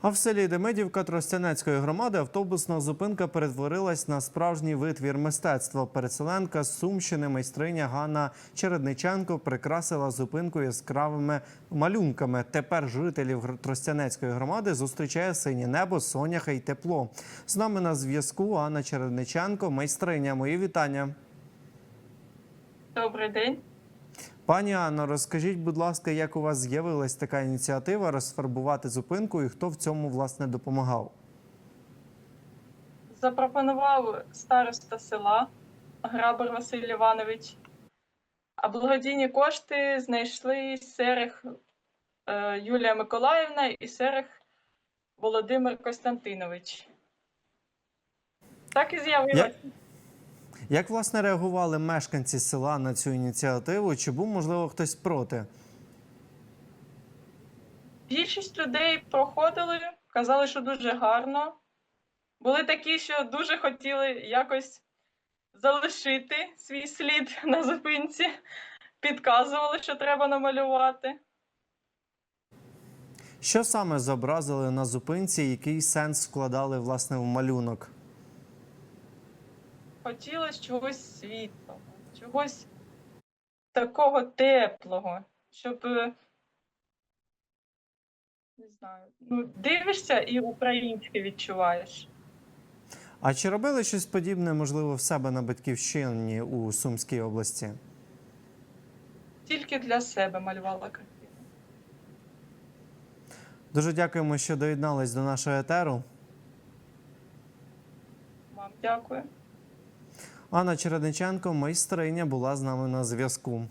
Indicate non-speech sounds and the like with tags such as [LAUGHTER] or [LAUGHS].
А в селі Демидівка Тростянецької громади автобусна зупинка перетворилась на справжній витвір мистецтва. Переселенка з Сумщини майстриня Ганна Чередниченко прикрасила зупинку яскравими малюнками. Тепер жителів Тростянецької громади зустрічає синє небо, соняхи й тепло. З нами на зв'язку Анна Чередниченко, майстриня. Мої вітання. Добрий день. Пані Анно, розкажіть, будь ласка, як у вас з'явилась така ініціатива розфарбувати зупинку і хто в цьому власне допомагав? Запропонував староста села Грабар Василь Іванович. А благодійні кошти знайшли Серех е, Юлія Миколаївна і Серех Володимир Костянтинович. Так і з'явилося. Як власне реагували мешканці села на цю ініціативу? Чи був можливо хтось проти? Більшість людей проходили, казали, що дуже гарно. Були такі, що дуже хотіли якось залишити свій слід [LAUGHS] на зупинці, підказували, що треба намалювати. Що саме зобразили на зупинці? Який сенс вкладали власне в малюнок? Хотілося чогось світлого, чогось такого теплого, щоб е, не знаю, ну, дивишся і українське відчуваєш. А чи робили щось подібне, можливо, в себе на батьківщині у Сумській області? Тільки для себе малювала картину. Дуже дякуємо, що доєднались до нашого етеру. Вам дякую. Анна Чередниченко, майстриня, була з нами на зв'язку.